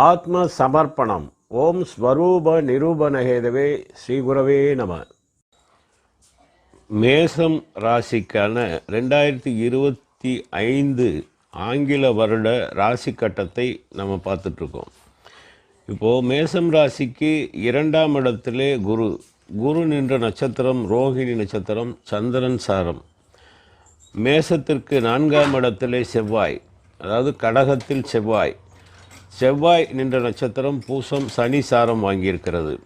ஆத்ம சமர்ப்பணம் ஓம் ஸ்வரூப நிரூபணகேதவே ஸ்ரீகுரவே நம. மேசம் ராசிக்கான ரெண்டாயிரத்தி இருபத்தி ஐந்து ஆங்கில வருட ராசி கட்டத்தை நம்ம பார்த்துட்ருக்கோம். இப்போது மேசம் ராசிக்கு இரண்டாம் இடத்திலே குரு. குரு நின்ற நட்சத்திரம் ரோஹிணி நட்சத்திரம் சந்திரன் சாரம். மேசத்திற்கு நான்காம் இடத்திலே செவ்வாய். அதாவது கடகத்தில் செவ்வாய். செவ்வாய் நின்ற நட்சத்திரம் பூசம் சனி சாரம் வாங்கியிருக்கிறது.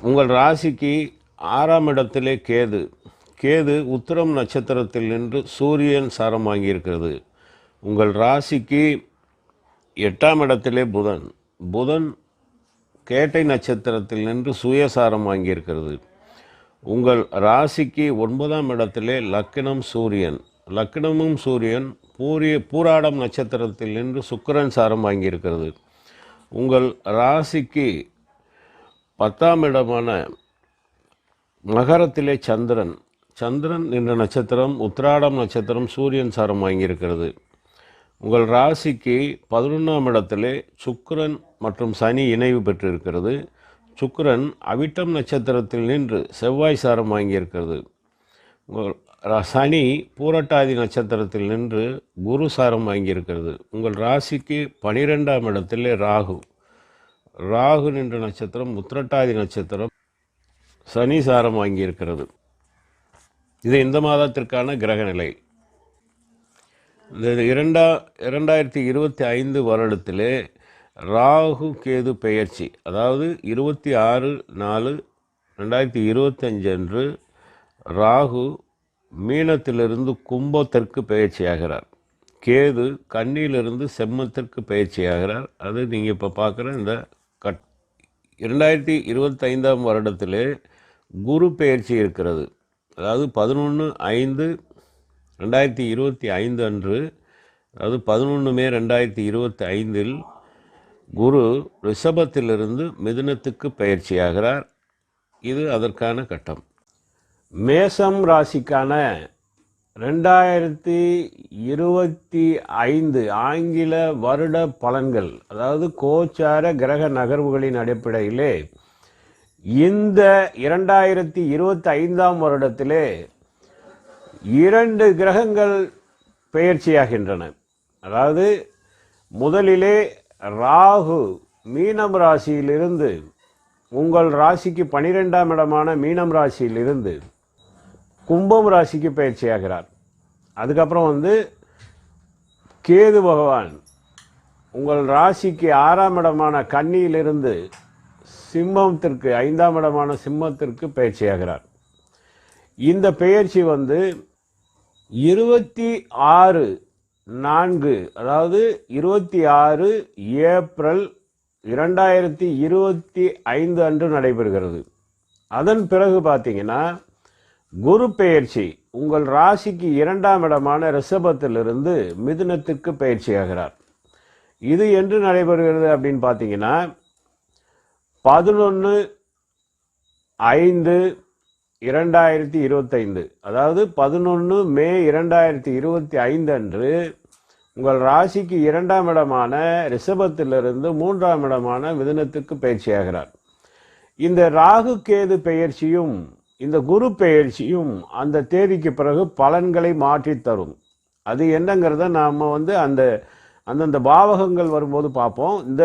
உங்கள் ராசிக்கு ஆறாம் இடத்திலே கேது. கேது உத்திரம் நட்சத்திரத்தில் நின்று சூரியன் சாரம் வாங்கியிருக்கிறது. உங்கள் ராசிக்கு எட்டாம் இடத்திலே புதன். புதன் கேட்டை நட்சத்திரத்தில் நின்று சுயசாரம் வாங்கியிருக்கிறது. உங்கள் ராசிக்கு ஒன்பதாம் இடத்திலே லக்கினம் சூரியன். லக்கினமும் சூரியன் பூரிய பூராடம் நட்சத்திரத்தில் நின்று சுக்கரன் சாரம் வாங்கியிருக்கிறது. உங்கள் ராசிக்கு பத்தாம் இடமான மகரத்திலே சந்திரன். சந்திரன் என்ற நட்சத்திரம் உத்திராடம் நட்சத்திரம் சூரியன் சாரம் வாங்கியிருக்கிறது. உங்கள் ராசிக்கு பதினொன்றாம் இடத்திலே சுக்கரன் மற்றும் சனி இணைவு பெற்றிருக்கிறது. சுக்கரன் அவிட்டம் நட்சத்திரத்தில் நின்று செவ்வாய் சாரம் வாங்கியிருக்கிறது. உங்கள் சனி பூரட்டாதி நட்சத்திரத்தில் நின்று குரு சாரம் வாங்கியிருக்கிறது. உங்கள் ராசிக்கு பனிரெண்டாம் இடத்தில் ராகு. ராகு நின்ற நட்சத்திரம் உத்திரட்டாதி நட்சத்திரம் சனி சாரம் வாங்கியிருக்கிறது. இது இந்த மாதத்திற்கான கிரக நிலை. இந்த இரண்டா இரண்டாயிரத்தி இருபத்தி ஐந்து வருடத்திலே ராகு கேது பெயர்ச்சி. அதாவது இருபத்தி ஆறு நாலு ரெண்டாயிரத்தி இருபத்தஞ்சு அன்று ராகு மீனத்திலிருந்து கும்பத்திற்கு பெயர்ச்சியாகிறார். கேது கன்னியிலிருந்து செம்மத்திற்கு பெயர்ச்சியாகிறார். அது நீங்கள் இப்போ பார்க்குற இந்த கட் இரண்டாயிரத்தி இருபத்தைந்தாம் வருடத்திலே குரு பெயர்ச்சி இருக்கிறது. அதாவது பதினொன்று ஐந்து ரெண்டாயிரத்தி இருபத்தி ஐந்து அன்று அதாவது பதினொன்று மே ரெண்டாயிரத்தி இருபத்தி ஐந்தில் குரு ரிஷபத்திலிருந்து மிதுனத்துக்கு பயிற்சியாகிறார் இது அதற்கான கட்டம். மேசம் ராசிக்கான ரெண்டாயிரத்தி இருபத்தி ஐந்து ஆங்கில வருட பலன்கள் அதாவது கோச்சார கிரக நகர்வுகளின் அடிப்படையிலே இந்த இரண்டாயிரத்தி இருபத்தி ஐந்தாம் வருடத்திலே இரண்டு கிரகங்கள் பெயர்ச்சியாகின்றன. அதாவது முதலிலே ராகு மீனம் ராசியிலிருந்து உங்கள் ராசிக்கு பனிரெண்டாம் இடமான மீனம் ராசியிலிருந்து கும்பம் ராசிக்கு பயிற்சியாகிறார். அதுக்கப்புறம் வந்து கேது பகவான் உங்கள் ராசிக்கு ஆறாம் இடமான கன்னியிலிருந்து சிம்மத்திற்கு ஐந்தாம் இடமான சிம்மத்திற்கு பயிற்சியாகிறார். இந்த பெயர்ச்சி வந்து இருபத்தி ஆறு நான்கு அதாவது இருபத்தி ஆறு ஏப்ரல் இரண்டாயிரத்தி இருபத்தி ஐந்து அன்று நடைபெறுகிறது. அதன் பிறகு பார்த்தீங்கன்னா குரு பெயர்ச்சி. உங்கள் ராசிக்கு இரண்டாம் இடமான ரிஷபத்திலிருந்து மிதுனத்துக்கு பயிற்சியாகிறார் இது என்று நடைபெறுகிறது அப்படின்னு பார்த்தீங்கன்னா பதினொன்று ஐந்து இரண்டாயிரத்தி இருபத்தைந்து. அதாவது பதினொன்று மே இரண்டாயிரத்தி இருபத்தி ஐந்து அன்று உங்கள் ராசிக்கு இரண்டாம் இடமான ரிஷபத்திலிருந்து மூன்றாம் இடமான மிதுனத்துக்கு பயிற்சியாகிறார் இந்த ராகு கேது பெயர்ச்சியும் இந்த குரு பெயர்ச்சியும் அந்த தேதிக்கு பிறகு பலன்களை மாற்றி தரும். அது என்னங்கிறத நாம் வந்து அந்த அந்தந்த பாவகங்கள் வரும்போது பார்ப்போம். இந்த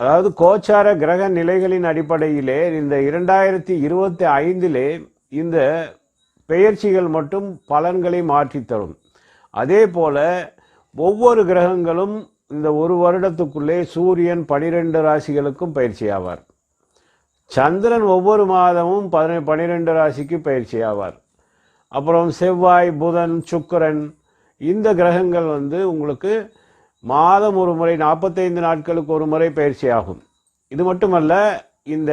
அதாவது கோச்சார கிரக நிலைகளின் அடிப்படையிலே இந்த இரண்டாயிரத்தி இருபத்தி ஐந்திலே இந்த பெயர்ச்சிகள் மட்டும் பலன்களை மாற்றி தரும். அதே போல் ஒவ்வொரு கிரகங்களும் இந்த ஒரு வருடத்துக்குள்ளே சூரியன் பனிரெண்டு ராசிகளுக்கும் பயிற்சியாவார் சந்திரன் ஒவ்வொரு மாதமும் பதின பனிரெண்டு ராசிக்கு பயிற்சி ஆவார். அப்புறம் செவ்வாய் புதன் சுக்கரன் இந்த கிரகங்கள் வந்து உங்களுக்கு மாதம் ஒரு முறை நாற்பத்தைந்து நாட்களுக்கு ஒரு முறை பயிற்சி ஆகும். இது மட்டுமல்ல இந்த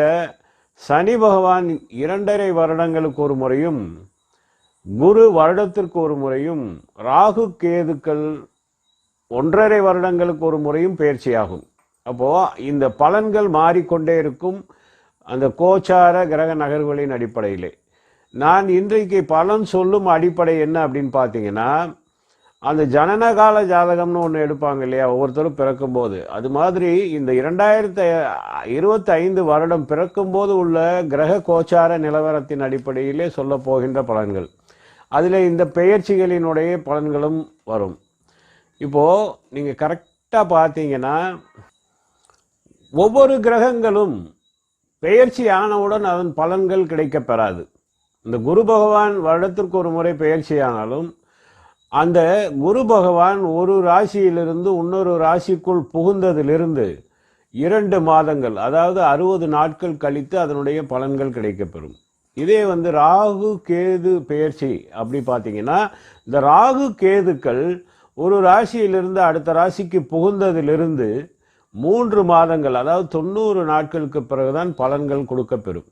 சனி பகவான் இரண்டரை வருடங்களுக்கு ஒரு முறையும் குரு வருடத்திற்கு ஒரு முறையும் ராகு கேதுக்கள் ஒன்றரை வருடங்களுக்கு ஒரு முறையும் பயிற்சியாகும் அப்போது இந்த பலன்கள் மாறிக்கொண்டே இருக்கும். அந்த கோச்சார கிரக நகர்வுகளின் அடிப்படையிலே. நான் இன்றைக்கு பலன் சொல்லும் அடிப்படை என்ன அப்படின்னு பார்த்தீங்கன்னா அந்த ஜனனகால ஜாதகம்னு ஒன்று எடுப்பாங்க இல்லையா? ஒவ்வொருத்தரும் பிறக்கும்போது. அது மாதிரி இந்த இரண்டாயிரத்தி இருபத்தி ஐந்து வருடம் பிறக்கும்போது உள்ள கிரக கோச்சார நிலவரத்தின் அடிப்படையிலே சொல்ல போகின்ற பலன்கள். அதில் இந்த பெயர்ச்சிகளினுடைய பலன்களும் வரும். இப்போது நீங்கள் கரெக்டாக பார்த்தீங்கன்னா ஒவ்வொரு கிரகங்களும் பெயர்ச்சி ஆனவுடன் அதன் பலன்கள் கிடைக்கப்பெறாது இந்த குரு பகவான் வருடத்திற்கு ஒரு முறை பெயர்ச்சியானாலும் அந்த குரு பகவான் ஒரு ராசியிலிருந்து இன்னொரு ராசிக்குள் புகுந்ததிலிருந்து இரண்டு மாதங்கள் அதாவது அறுபது நாட்கள் கழித்து அதனுடைய பலன்கள் கிடைக்கப்பெறும் இதே வந்து ராகு கேது பெயர்ச்சி அப்படி பார்த்தீங்கன்னா இந்த ராகு கேதுக்கள் ஒரு ராசியிலிருந்து அடுத்த ராசிக்கு புகுந்ததிலிருந்து மூன்று மாதங்கள் அதாவது தொண்ணூறு நாட்களுக்கு பிறகுதான் பலன்கள் கொடுக்கப்பெறும்.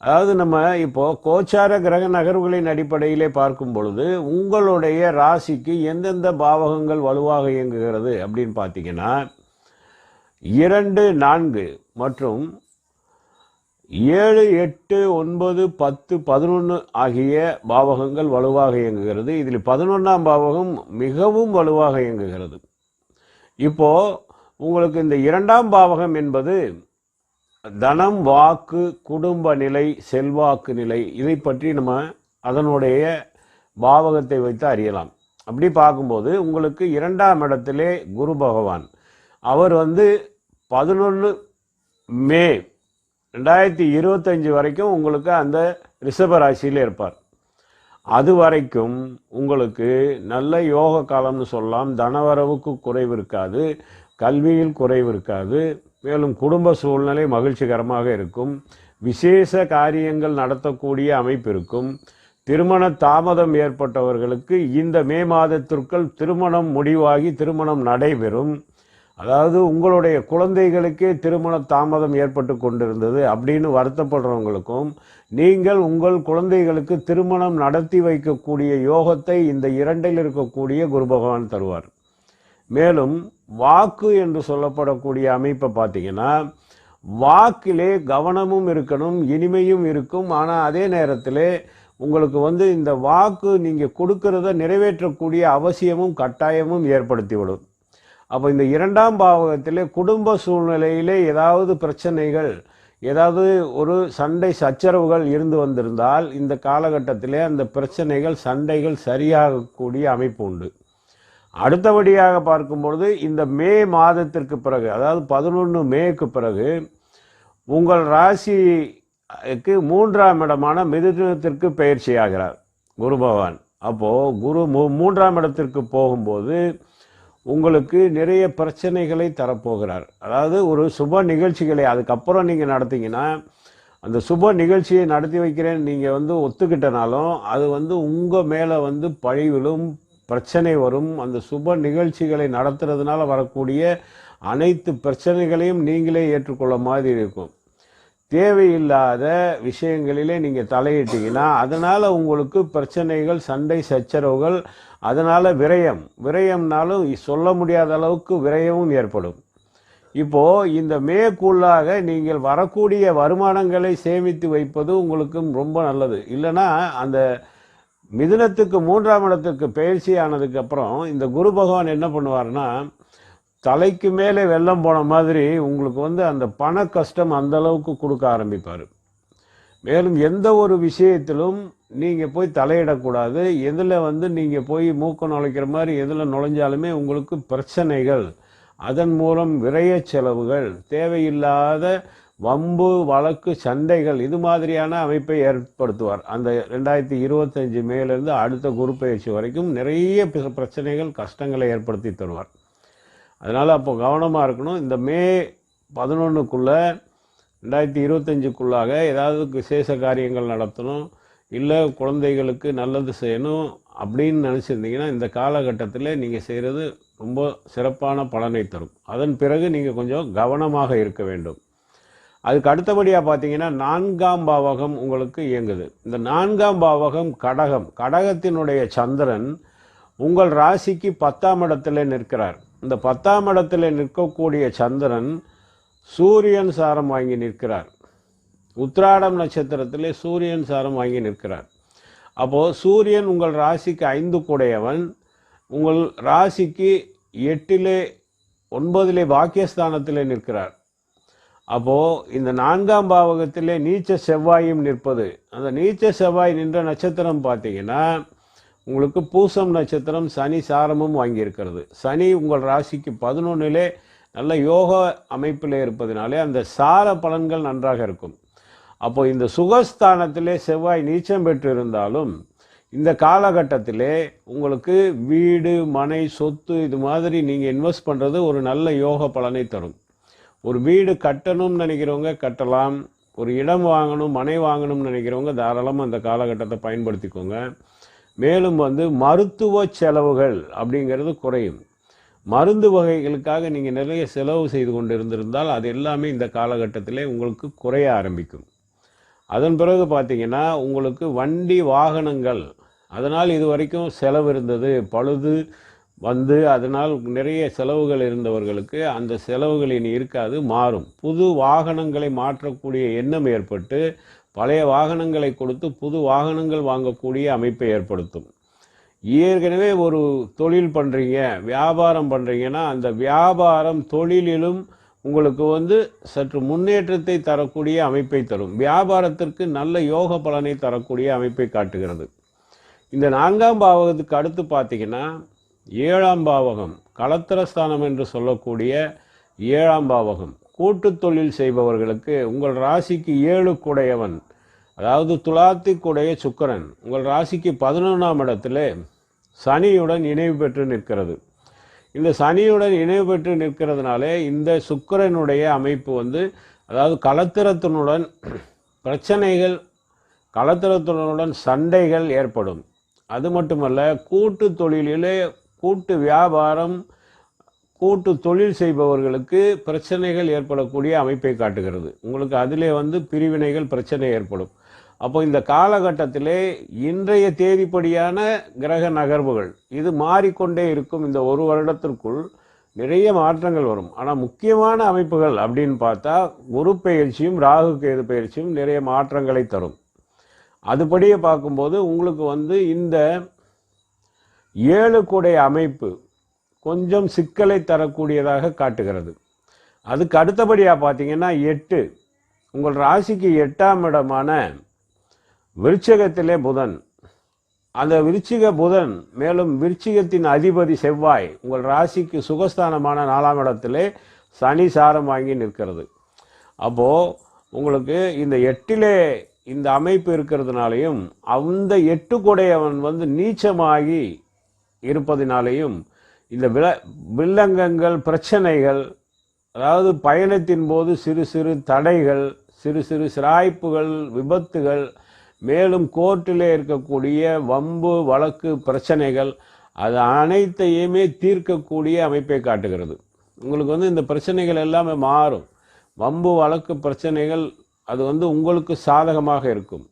அதாவது நம்ம இப்போது கோச்சார கிரக நகர்வுகளின் அடிப்படையிலே பார்க்கும் பொழுது உங்களுடைய ராசிக்கு எந்தெந்த பாவகங்கள் வலுவாக இயங்குகிறது அப்படின்னு பார்த்தீங்கன்னா இரண்டு நான்கு மற்றும் ஏழு எட்டு ஒன்பது பத்து பதினொன்று ஆகிய பாவகங்கள் வலுவாக இயங்குகிறது. இதில் பதினொன்றாம் பாவகம் மிகவும் வலுவாக இயங்குகிறது. இப்போது உங்களுக்கு இந்த இரண்டாம் பாவகம் என்பது தனம் வாக்கு குடும்ப நிலை செல்வாக்கு நிலை இதை பற்றி நம்ம அதனுடைய பாவகத்தை வைத்து அறியலாம். அப்படி பார்க்கும்போது உங்களுக்கு இரண்டாம் இடத்திலே குரு பகவான். அவர் வந்து பதினொன்று மே ரெண்டாயிரத்தி இருபத்தஞ்சி வரைக்கும் உங்களுக்கு அந்த ரிஷப ராசியில் இருப்பார். அது வரைக்கும் உங்களுக்கு நல்ல யோக காலம்னு சொல்லலாம். தனவரவுக்கு குறைவு இருக்காது. கல்வியில் குறைவு இருக்காது. மேலும் குடும்ப சூழ்நிலை மகிழ்ச்சிகரமாக இருக்கும். விசேஷ காரியங்கள் நடத்தக்கூடிய அமைப்பு இருக்கும். திருமண தாமதம் ஏற்பட்டவர்களுக்கு இந்த மே மாதத்திற்குள் திருமணம் முடிவாகி திருமணம் நடைபெறும். அதாவது உங்களுடைய குழந்தைகளுக்கே திருமண தாமதம் ஏற்பட்டு கொண்டிருந்தது அப்படின்னு வருத்தப்படுறவங்களுக்கும் நீங்கள் உங்கள் குழந்தைகளுக்கு திருமணம் நடத்தி வைக்கக்கூடிய யோகத்தை இந்த இரண்டில் இருக்கக்கூடிய குரு பகவான் தருவார். மேலும் வாக்கு என்று சொல்லப்படக்கூடிய அமைப்பை பார்த்தீங்கன்னா வாக்கிலே கவனமும் இருக்கணும் இனிமையும் இருக்கும். ஆனால் அதே நேரத்தில் உங்களுக்கு வந்து இந்த வாக்கு நீங்கள் கொடுக்கறத நிறைவேற்றக்கூடிய அவசியமும் கட்டாயமும் ஏற்படுத்திவிடும். அப்போ இந்த இரண்டாம் பாவகத்தில் குடும்ப சூழ்நிலையிலே ஏதாவது பிரச்சனைகள் ஏதாவது ஒரு சண்டை சச்சரவுகள் இருந்து வந்திருந்தால் இந்த காலகட்டத்திலே அந்த பிரச்சனைகள் சண்டைகள் சரியாகக்கூடிய அமைப்பு உண்டு. அடுத்தபடியாக பார்க்கும்பொழுது இந்த மே மாதத்திற்கு பிறகு அதாவது பதினொன்று மேக்கு பிறகு உங்கள் ராசிக்கு மூன்றாம் இடமான மிதுனத்திற்கு பயிற்சி ஆகிறார் குரு பகவான். அப்போது குரு மூ மூன்றாம் இடத்திற்கு போகும்போது உங்களுக்கு நிறைய பிரச்சனைகளை தரப்போகிறார். அதாவது ஒரு சுப நிகழ்ச்சிகளை அதுக்கப்புறம் நீங்கள் நடத்திங்கன்னா அந்த சுப நிகழ்ச்சியை நடத்தி வைக்கிறேன் நீங்கள் வந்து ஒத்துக்கிட்டனாலும் அது வந்து உங்கள் மேலே வந்து பழிவிலும் பிரச்சனை வரும். அந்த சுப நிகழ்ச்சிகளை நடத்துறதுனால வரக்கூடிய அனைத்து பிரச்சனைகளையும் நீங்களே ஏற்றுக்கொள்ள மாதிரி இருக்கும். தேவையில்லாத விஷயங்களிலே நீங்கள் தலையிட்டீங்கன்னா அதனால் உங்களுக்கு பிரச்சனைகள் சண்டை சச்சரவுகள் அதனால் விரயம். விரயம்னாலும் சொல்ல முடியாத அளவுக்கு விரயமும் ஏற்படும். இப்போது இந்த மேற்குள்ளாக நீங்கள் வரக்கூடிய வருமானங்களை சேமித்து வைப்பது உங்களுக்கு ரொம்ப நல்லது. இல்லைன்னா அந்த மிதுனத்துக்கு மூன்றாம் இடத்துக்கு பயிற்சி ஆனதுக்கப்புறம் இந்த குரு பகவான் என்ன பண்ணுவார்னா தலைக்கு மேலே வெள்ளம் போன மாதிரி உங்களுக்கு வந்து அந்த பண கஷ்டம் அந்த அளவுக்கு கொடுக்க ஆரம்பிப்பார். மேலும் எந்த ஒரு விஷயத்திலும் நீங்கள் போய் தலையிடக்கூடாது. எதில் வந்து நீங்கள் போய் மூக்க நுழைக்கிற மாதிரி எதில் நுழைஞ்சாலுமே உங்களுக்கு பிரச்சனைகள் அதன் மூலம் விரைய செலவுகள் தேவையில்லாத வம்பு வழக்கு சண்டைகள் இது மாதிரியான அமைப்பை ஏற்படுத்துவார். அந்த ரெண்டாயிரத்தி இருபத்தஞ்சு மேலேருந்து அடுத்த குரு பயிற்சி வரைக்கும் நிறைய பிர- பிரச்சனைகள் கஷ்டங்களை ஏற்படுத்தி தருவார். அதனால் அப்போ கவனமாக இருக்கணும். இந்த மே பதினொன்றுக்குள்ளே ரெண்டாயிரத்தி இருபத்தஞ்சுக்குள்ளாக ஏதாவது விசேஷ காரியங்கள் நடத்தணும். இல்லை குழந்தைகளுக்கு நல்லது செய்யணும் அப்படின்னு நினச்சிருந்தீங்கன்னா இந்த காலகட்டத்தில் நீங்கள் செய்கிறது ரொம்ப சிறப்பான பலனை தரும். அதன் பிறகு நீங்கள் கொஞ்சம் கவனமாக இருக்க வேண்டும். அதுக்கு அடுத்தபடியாக பார்த்தீங்கன்னா நான்காம் பாவகம் உங்களுக்கு இயங்குது. இந்த நான்காம் பாவகம் கடகம். கடகத்தினுடைய சந்திரன் உங்கள் ராசிக்கு பத்தாம் இடத்துல நிற்கிறார். இந்த பத்தாம் இடத்துல நிற்கக்கூடிய சந்திரன் சூரியன் சாரம் வாங்கி நிற்கிறார். உத்திராடம் நட்சத்திரத்திலே சூரியன் சாரம் வாங்கி நிற்கிறார். அப்போது சூரியன் உங்கள் ராசிக்கு ஐந்து கூடையவன். உங்கள் ராசிக்கு எட்டிலே ஒன்பதிலே பாக்கியஸ்தானத்திலே நிற்கிறார். அப்போது இந்த நான்காம் பாவகத்திலே நீச்ச செவ்வாயும் நிற்பது. அந்த நீச்ச செவ்வாய் நின்ற நட்சத்திரம் பார்த்தீங்கன்னா உங்களுக்கு பூசம் நட்சத்திரம் சனி சாரமும் வாங்கியிருக்கிறது. சனி உங்கள் ராசிக்கு பதினொன்றிலே நல்ல யோக அமைப்பில் இருப்பதினாலே அந்த சார பலன்கள் நன்றாக இருக்கும். அப்போ இந்த சுகஸ்தானத்திலே செவ்வாய் நீச்சம் பெற்றிருந்தாலும் இந்த காலகட்டத்திலே உங்களுக்கு வீடு மனை சொத்து இது மாதிரி நீங்கள் இன்வெஸ்ட் பண்ணுறது ஒரு நல்ல யோக பலனை தரும். ஒரு வீடு கட்டணும்னு நினைக்கிறவங்க கட்டலாம். ஒரு இடம் வாங்கணும் மனை வாங்கணும்னு நினைக்கிறவங்க தாராளமாக அந்த காலகட்டத்தை பயன்படுத்திக்கோங்க. மேலும் வந்து மருத்துவ செலவுகள் அப்படிங்கிறது குறையும். மருந்து வகைகளுக்காக நீங்கள் நிறைய செலவு செய்து கொண்டு இருந்திருந்தால் அது எல்லாமே இந்த காலகட்டத்திலே உங்களுக்கு குறைய ஆரம்பிக்கும். அதன் பிறகு பார்த்தீங்கன்னா உங்களுக்கு வண்டி வாகனங்கள் அதனால் இது வரைக்கும் செலவு இருந்தது. பழுது வந்து அதனால் நிறைய செலவுகள் இருந்தவர்களுக்கு அந்த செலவுகளின் இருக்காது மாறும். புது வாகனங்களை மாற்றக்கூடிய எண்ணம் ஏற்பட்டு பழைய வாகனங்களை கொடுத்து புது வாகனங்கள் வாங்கக்கூடிய அமைப்பை ஏற்படுத்தும். ஏற்கனவே ஒரு தொழில் பண்ணுறீங்க வியாபாரம் பண்ணுறீங்கன்னா அந்த வியாபாரம் தொழிலிலும் உங்களுக்கு வந்து சற்று முன்னேற்றத்தை தரக்கூடிய அமைப்பை தரும். வியாபாரத்திற்கு நல்ல யோக பலனை தரக்கூடிய அமைப்பை காட்டுகிறது. இந்த நான்காம் பாவகத்துக்கு அடுத்து பார்த்தீங்கன்னா ஏழாம் பாவகம் களத்திரஸ்தானம் என்று சொல்லக்கூடிய ஏழாம் பாவகம். கூட்டு தொழில் செய்பவர்களுக்கு உங்கள் ராசிக்கு ஏழு குடையவன் அதாவது துலாத்திக்குடைய சுக்கரன். உங்கள் ராசிக்கு பதினொன்றாம் இடத்துல சனியுடன் இணைவு பெற்று நிற்கிறது. இந்த சனியுடன் இணைவு பெற்று நிற்கிறதுனாலே இந்த சுக்கிரனுடைய அமைப்பு வந்து அதாவது கலத்திரத்தினுடன் பிரச்சனைகள் கலத்திரத்தினுடன் சண்டைகள் ஏற்படும். அது மட்டுமல்ல கூட்டு தொழிலிலே கூட்டு வியாபாரம் கூட்டு தொழில் செய்பவர்களுக்கு பிரச்சனைகள் ஏற்படக்கூடிய அமைப்பை காட்டுகிறது. உங்களுக்கு அதிலே வந்து பிரிவினைகள் பிரச்சனை ஏற்படும். அப்போ இந்த காலகட்டத்திலே இன்றைய தேதிப்படியான கிரக நகர்வுகள் இது மாறிக்கொண்டே இருக்கும் இந்த ஒரு வருடத்திற்குள் நிறைய மாற்றங்கள் வரும். ஆனால் முக்கியமான அமைப்புகள் அப்படின்னு பார்த்தா குரு பயிற்சியும் ராகு கேது பயிற்சியும் நிறைய மாற்றங்களை தரும். அதுபடியே பார்க்கும்போது உங்களுக்கு வந்து இந்த ஏழு கூடை அமைப்பு கொஞ்சம் சிக்கலை தரக்கூடியதாக காட்டுகிறது. அதுக்கு அடுத்தபடியாக பார்த்தீங்கன்னா எட்டு. உங்கள் ராசிக்கு எட்டாம் இடமான விருச்சகத்திலே புதன். அந்த விருச்சிக புதன் மேலும் விருச்சிகத்தின் அதிபதி செவ்வாய் உங்கள் ராசிக்கு சுகஸ்தானமான நாலாம் இடத்திலே சனி சாரம் வாங்கி நிற்கிறது. அப்போது உங்களுக்கு இந்த எட்டிலே இந்த அமைப்பு இருக்கிறதுனாலையும் அந்த எட்டு கொடையவன் வந்து நீச்சமாகி இருப்பதினாலேயும் இந்த வில வில்லங்கங்கள் பிரச்சனைகள் அதாவது பயணத்தின் போது சிறு சிறு தடைகள் சிறு சிறு சிராய்ப்புகள் விபத்துகள் மேலும் கோர்ட்டிலே இருக்கக்கூடிய வம்பு வழக்கு பிரச்சனைகள் அது அனைத்தையுமே தீர்க்கக்கூடிய அமைப்பை காட்டுகிறது. உங்களுக்கு வந்து இந்த பிரச்சனைகள் எல்லாமே மாறும். வம்பு வழக்கு பிரச்சனைகள் அது வந்து உங்களுக்கு சாதகமாக இருக்கும்.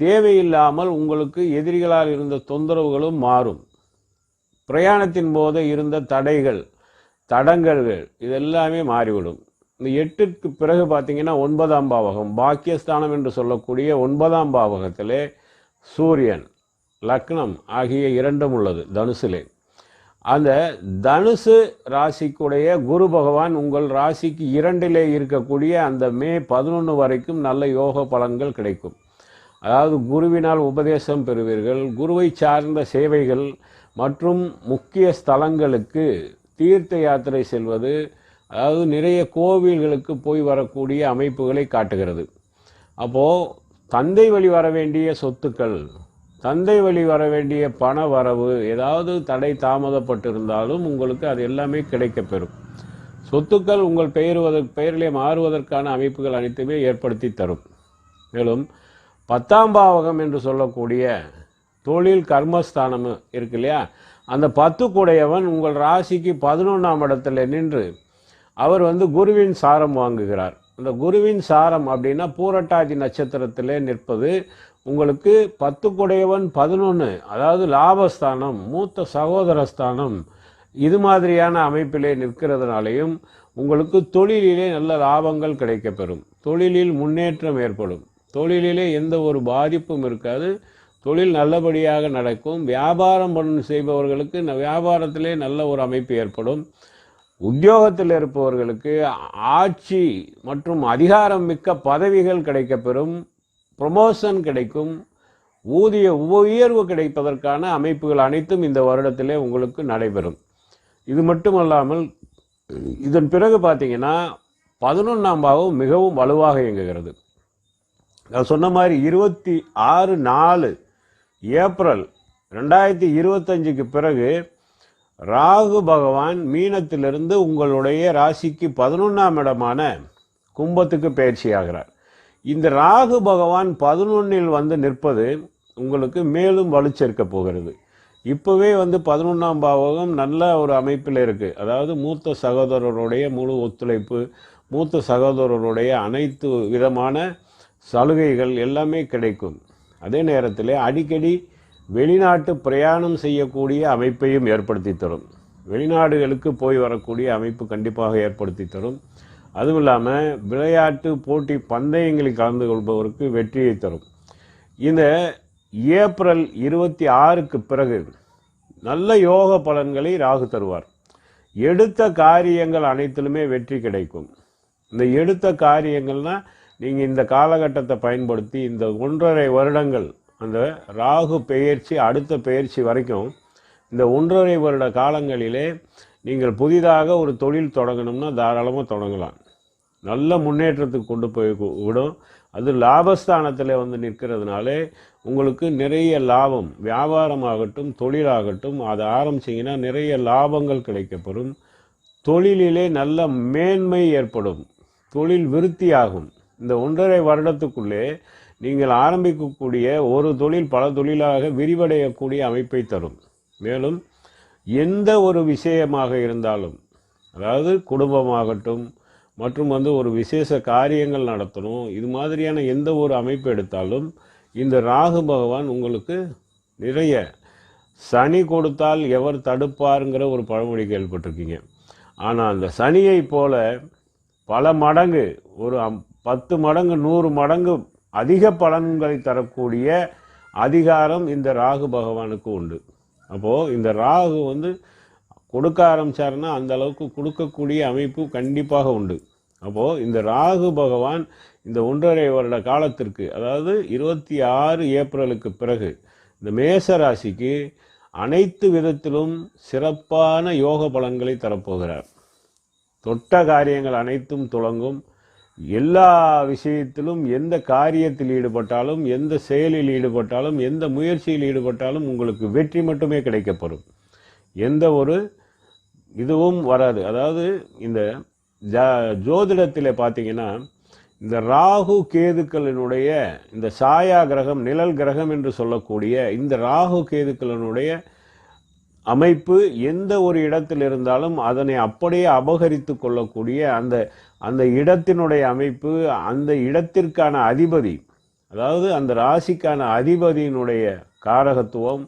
தேவையில்லாமல் உங்களுக்கு எதிரிகளால் இருந்த தொந்தரவுகளும் மாறும். பிரயாணத்தின் போது இருந்த தடைகள் தடங்கல்கள் இதெல்லாமே மாறிவிடும். இந்த எட்டுக்கு பிறகு பார்த்தீங்கன்னா ஒன்பதாம் பாவகம் பாக்கியஸ்தானம் என்று சொல்லக்கூடிய ஒன்பதாம் பாவகத்திலே சூரியன் லக்னம் ஆகிய இரண்டும் உள்ளது தனுசிலே. அந்த தனுசு ராசிக்குடைய குரு பகவான் உங்கள் ராசிக்கு இரண்டிலே இருக்கக்கூடிய அந்த மே பதினொன்று வரைக்கும் நல்ல யோக பலன்கள் கிடைக்கும். அதாவது குருவினால் உபதேசம் பெறுவீர்கள் குருவை சார்ந்த சேவைகள் மற்றும் முக்கிய ஸ்தலங்களுக்கு தீர்த்த யாத்திரை செல்வது அதாவது நிறைய கோவில்களுக்கு போய் வரக்கூடிய அமைப்புகளை காட்டுகிறது. அப்போது தந்தை வழி வர வேண்டிய சொத்துக்கள் தந்தை வழி வர வேண்டிய பண வரவு ஏதாவது தடை தாமதப்பட்டிருந்தாலும் உங்களுக்கு அது எல்லாமே கிடைக்கப்பெறும். சொத்துக்கள் உங்கள் பெயருவதற்கு பெயரிலே மாறுவதற்கான அமைப்புகள் அனைத்துமே ஏற்படுத்தி தரும். மேலும் பத்தாம் பாவகம் என்று சொல்லக்கூடிய தொழில் கர்மஸ்தானம் இருக்கு இல்லையா? அந்த பத்து கூடையவன் உங்கள் ராசிக்கு பதினொன்றாம் இடத்துல நின்று அவர் வந்து குருவின் சாரம் வாங்குகிறார். அந்த குருவின் சாரம் அப்படின்னா பூரட்டாதி நட்சத்திரத்திலே நிற்பது. உங்களுக்கு பத்து குடையவன் பதினொன்று அதாவது லாபஸ்தானம் மூத்த சகோதரஸ்தானம் இது மாதிரியான அமைப்பிலே நிற்கிறதுனாலையும் உங்களுக்கு தொழிலிலே நல்ல லாபங்கள் கிடைக்கப்பெறும். தொழிலில் முன்னேற்றம் ஏற்படும். தொழிலிலே எந்த ஒரு பாதிப்பும் இருக்காது. தொழில் நல்லபடியாக நடக்கும். வியாபாரம் பண்ண செய்பவர்களுக்கு வியாபாரத்திலே நல்ல ஒரு அமைப்பு ஏற்படும். உத்தியோகத்தில் இருப்பவர்களுக்கு ஆட்சி மற்றும் அதிகாரம் மிக்க பதவிகள் கிடைக்கப்பெறும். ப்ரொமோஷன் கிடைக்கும். ஊதிய உயர்வு கிடைப்பதற்கான அமைப்புகள் அனைத்தும் இந்த வருடத்திலே உங்களுக்கு நடைபெறும். இது மட்டுமல்லாமல் இதன் பிறகு பார்த்தீங்கன்னா பதினொன்றாம் பாவம் மிகவும் வலுவாக இயங்குகிறது. நான் சொன்ன மாதிரி இருபத்தி ஆறு நாலு ஏப்ரல் ரெண்டாயிரத்தி இருபத்தஞ்சுக்கு பிறகு ராகு பகவான் மீனத்திலிருந்து உங்களுடைய ராசிக்கு பதினொன்றாம் இடமான கும்பத்துக்கு பயிற்சியாகிறார். இந்த ராகு பகவான் பதினொன்னில் வந்து நிற்பது உங்களுக்கு மேலும் வலுச்சேர்க்க போகிறது. இப்போவே வந்து பதினொன்றாம் பாவகம் நல்ல ஒரு அமைப்பில் இருக்குது அதாவது மூத்த சகோதரருடைய முழு ஒத்துழைப்பு மூத்த சகோதரருடைய அனைத்து விதமான சலுகைகள் எல்லாமே கிடைக்கும். அதே நேரத்தில் அடிக்கடி வெளிநாட்டு பிரயாணம் செய்யக்கூடிய அமைப்பையும் ஏற்படுத்தி தரும். வெளிநாடுகளுக்கு போய் வரக்கூடிய அமைப்பு கண்டிப்பாக ஏற்படுத்தி தரும். அதுவும் இல்லாமல் விளையாட்டு போட்டி பந்தயங்களில் கலந்து கொள்பவருக்கு வெற்றியை தரும். இந்த ஏப்ரல் இருபத்தி ஆறுக்கு பிறகு நல்ல யோக பலன்களை ராகு தருவார். எடுத்த காரியங்கள் அனைத்திலுமே வெற்றி கிடைக்கும். இந்த எடுத்த காரியங்கள்னால் நீங்கள் இந்த காலகட்டத்தை பயன்படுத்தி இந்த ஒன்றரை வருடங்கள் அந்த ராகு பெயர்ச்சி அடுத்த பெயர்ச்சி வரைக்கும் இந்த ஒன்றரை வருட காலங்களிலே நீங்கள் புதிதாக ஒரு தொழில் தொடங்கணும்னா தாராளமாக தொடங்கலாம். நல்ல முன்னேற்றத்துக்கு கொண்டு போய் விடும். அது லாபஸ்தானத்தில் வந்து நிற்கிறதுனாலே உங்களுக்கு நிறைய லாபம். வியாபாரமாகட்டும் தொழிலாகட்டும் அதை ஆரம்பிச்சிங்கன்னா நிறைய லாபங்கள் கிடைக்கப்பெறும். தொழிலிலே நல்ல மேன்மை ஏற்படும். தொழில் விருத்தியாகும். இந்த ஒன்றரை வருடத்துக்குள்ளே நீங்கள் ஆரம்பிக்கக்கூடிய ஒரு தொழில் பல தொழிலாக விரிவடையக்கூடிய அமைப்பை தரும். மேலும் எந்த ஒரு விஷயமாக இருந்தாலும் அதாவது குடும்பமாகட்டும் மற்றும் வந்து ஒரு விசேஷ காரியங்கள் நடத்தணும் இது மாதிரியான எந்த ஒரு அமைப்பு எடுத்தாலும் இந்த ராகு பகவான் உங்களுக்கு நிறைய சனி கொடுத்தால் எவர் தடுப்பாருங்கிற ஒரு பழமொழி கேள்விப்பட்டிருக்கீங்க. ஆனால் அந்த சனியை போல பல மடங்கு ஒரு பத்து மடங்கு நூறு மடங்கு அதிக பலன்களை தரக்கூடிய அதிகாரம் இந்த ராகு பகவானுக்கு உண்டு. அப்போது இந்த ராகு வந்து கொடுக்க ஆரம்பிச்சாருன்னா அந்த அளவுக்கு கொடுக்கக்கூடிய அமைப்பு கண்டிப்பாக உண்டு. அப்போது இந்த ராகு பகவான் இந்த ஒன்றரை வருட காலத்திற்கு அதாவது இருபத்தி ஆறு ஏப்ரலுக்கு பிறகு இந்த மேச ராசிக்கு அனைத்து விதத்திலும் சிறப்பான யோக பலன்களை தரப்போகிறார். தொட்ட காரியங்கள் அனைத்தும் துளங்கும். எல்லா விஷயத்திலும் எந்த காரியத்தில் ஈடுபட்டாலும் எந்த செயலில் ஈடுபட்டாலும் எந்த முயற்சியில் ஈடுபட்டாலும் உங்களுக்கு வெற்றி மட்டுமே கிடைக்கப்பெறும். எந்த ஒரு இதுவும் வராது. அதாவது இந்த ஜா ஜோதிடத்தில் பார்த்தீங்கன்னா இந்த ராகு கேதுக்களினுடைய இந்த சாயா கிரகம் நிழல் கிரகம் என்று சொல்லக்கூடிய இந்த ராகு கேதுக்களினுடைய அமைப்பு எந்த ஒரு இடத்தில் இருந்தாலும் அதனை அப்படியே அபகரித்து கொள்ளக்கூடிய அந்த அந்த இடத்தினுடைய அமைப்பு அந்த இடத்திற்கான அதிபதி அதாவது அந்த ராசிக்கான அதிபதியினுடைய காரகத்துவம்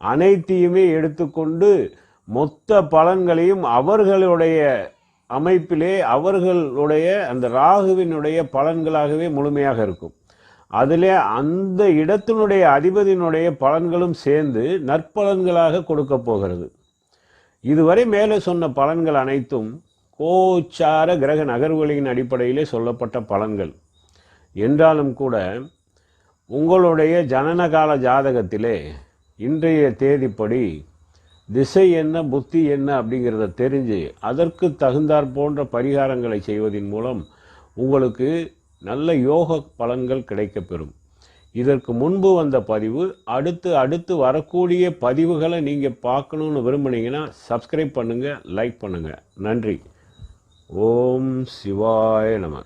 அனைத்தையுமே எடுத்துக்கொண்டு மொத்த பலன்களையும் அவர்களுடைய அமைப்பிலே அவர்களுடைய அந்த ராகுவினுடைய பலன்களாகவே முழுமையாக இருக்கும். அதிலே அந்த இடத்தினுடைய அதிபதியினுடைய பலன்களும் சேர்ந்து நற்பலன்களாக கொடுக்க போகிறது. இதுவரை மேலே சொன்ன பலன்கள் அனைத்தும் கோச்சார கிரக நகர்வுகளின் அடிப்படையிலே சொல்லப்பட்ட பலன்கள். என்றாலும் கூட உங்களுடைய ஜனனகால ஜாதகத்திலே இன்றைய தேதிப்படி திசை என்ன புத்தி என்ன அப்படிங்கிறத தெரிஞ்சு அதற்கு தகுந்தாற் போன்ற பரிகாரங்களை செய்வதன் மூலம் உங்களுக்கு நல்ல யோக பலன்கள் கிடைக்கப்பெறும். இதற்கு முன்பு வந்த பதிவு அடுத்து அடுத்து வரக்கூடிய பதிவுகளை நீங்கள் பார்க்கணுன்னு விரும்புனீங்கன்னா சப்ஸ்கிரைப் பண்ணுங்கள் லைக் பண்ணுங்கள் நன்றி. ஓம் சிவாய நம.